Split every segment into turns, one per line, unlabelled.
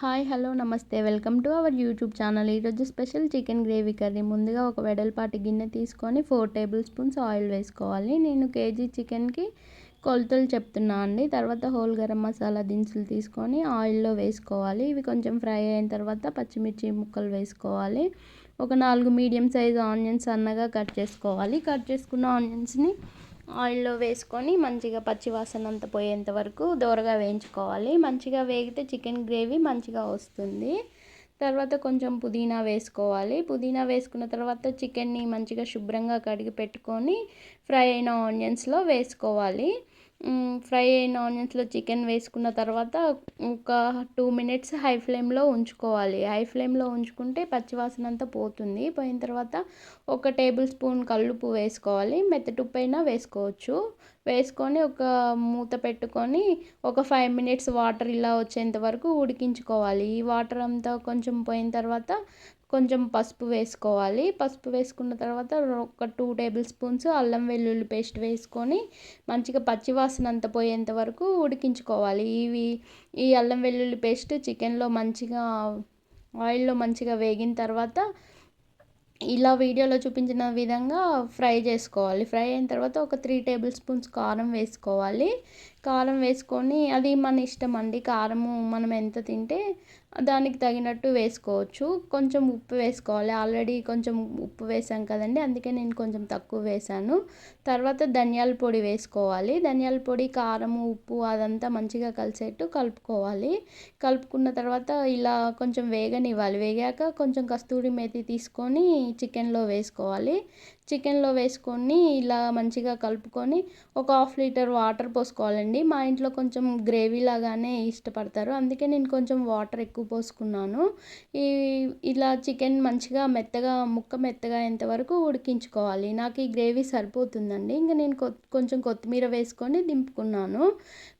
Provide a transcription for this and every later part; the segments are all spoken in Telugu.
హాయ్ హలో నమస్తే. Welcome to our YouTube channel. ఈరోజు స్పెషల్ చికెన్ గ్రేవీ కర్రీ. ముందుగా ఒక వెడల్పాటి గిన్నె తీసుకొని ఫోర్ టేబుల్ స్పూన్స్ ఆయిల్ వేసుకోవాలి. నేను కేజీ చికెన్కి కొలతలు చెప్తున్నా అండి. తర్వాత హోల్ గరం మసాలా దినుసులు తీసుకొని ఆయిల్లో వేసుకోవాలి. ఇవి కొంచెం ఫ్రై అయిన తర్వాత పచ్చిమిర్చి ముక్కలు వేసుకోవాలి. ఒక నాలుగు మీడియం సైజ్ ఆనియన్స్ సన్నగా కట్ చేసుకోవాలి. కట్ చేసుకున్న ఆనియన్స్ని ఆయిల్లో వేసుకొని మంచిగా పచ్చివాసన అంతా పోయేంత వరకు దోరగా వేయించుకోవాలి. మంచిగా వేగితే చికెన్ గ్రేవీ మంచిగా వస్తుంది. తర్వాత కొంచెం పుదీనా వేసుకోవాలి. పుదీనా వేసుకున్న తర్వాత చికెన్ని మంచిగా శుభ్రంగా కడిగి పెట్టుకొని ఫ్రై అయిన ఆనియన్స్లో వేసుకోవాలి. ఫ్రై అయిన ఆనియన్స్లో చికెన్ వేసుకున్న తర్వాత ఒక టూ మినిట్స్ హై ఫ్లేమ్లో ఉంచుకోవాలి. హై ఫ్లేమ్లో ఉంచుకుంటే పచ్చివాసన అంతా పోతుంది. పోయిన తర్వాత ఒక టేబుల్ స్పూన్ కల్లుపు వేసుకోవాలి. మెత్తటుప్పు అయినా వేసుకోవచ్చు. వేసుకొని ఒక మూత పెట్టుకొని ఒక ఫైవ్ మినిట్స్ వాటర్ ఇలా వచ్చేంత వరకు ఉడికించుకోవాలి. ఈ వాటర్ అంతా కొంచెం పోయిన తర్వాత కొంచెం పసుపు వేసుకోవాలి. పసుపు వేసుకున్న తర్వాత ఒక టూ టేబుల్ స్పూన్స్ అల్లం వెల్లుల్లి పేస్ట్ వేసుకొని మంచిగా పచ్చివాసన అంత పోయేంత వరకు ఉడికించుకోవాలి. ఇవి ఈ అల్లం వెల్లుల్లి పేస్ట్ చికెన్లో మంచిగా ఆయిల్లో మంచిగా వేగిన తర్వాత ఇలా వీడియోలో చూపించిన విధంగా ఫ్రై చేసుకోవాలి. ఫ్రై అయిన తర్వాత ఒక త్రీ టేబుల్ స్పూన్స్ కారం వేసుకోవాలి. కారం వేసుకొని అది మన ఇష్టం అండి. కారము మనం ఎంత తింటే దానికి తగినట్టు వేసుకోవచ్చు. కొంచెం ఉప్పు వేసుకోవాలి. ఆల్రెడీ కొంచెం ఉప్పు వేసాం కదండి. అందుకే నేను కొంచెం తక్కువ వేసాను. తర్వాత ధనియాల పొడి వేసుకోవాలి. ధనియాల పొడి కారము ఉప్పు అదంతా మంచిగా కలిసేట్టు కలుపుకోవాలి. కలుపుకున్న తర్వాత ఇలా కొంచెం వేగనివ్వాలి. వేగాక కొంచెం కస్తూరి మేతి తీసుకొని చికెన్లో వేసుకోవాలి. చికెన్లో వేసుకొని ఇలా మంచిగా కలుపుకొని ఒక హాఫ్ లీటర్ వాటర్ పోసుకోవాలండి. మా ఇంట్లో కొంచెం గ్రేవీ లాగానే ఇష్టపడతారు. అందుకే నేను కొంచెం వాటర్ ఎక్కువ పోసుకున్నాను. ఈ ఇలా చికెన్ మంచిగా మెత్తగా ముక్క మెత్తగా అయ్యేంతవరకు ఉడికించుకోవాలి. నాకు ఈ గ్రేవీ సరిపోతుందండి. ఇంకా నేను కొంచెం కొత్తిమీర వేసుకొని దింపుకున్నాను.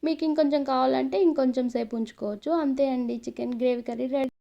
మీకు ఇంకొంచెం కావాలంటే ఇంకొంచెం సేపు ఉంచుకోవచ్చు. అంతే అండి. Chicken gravy curry ready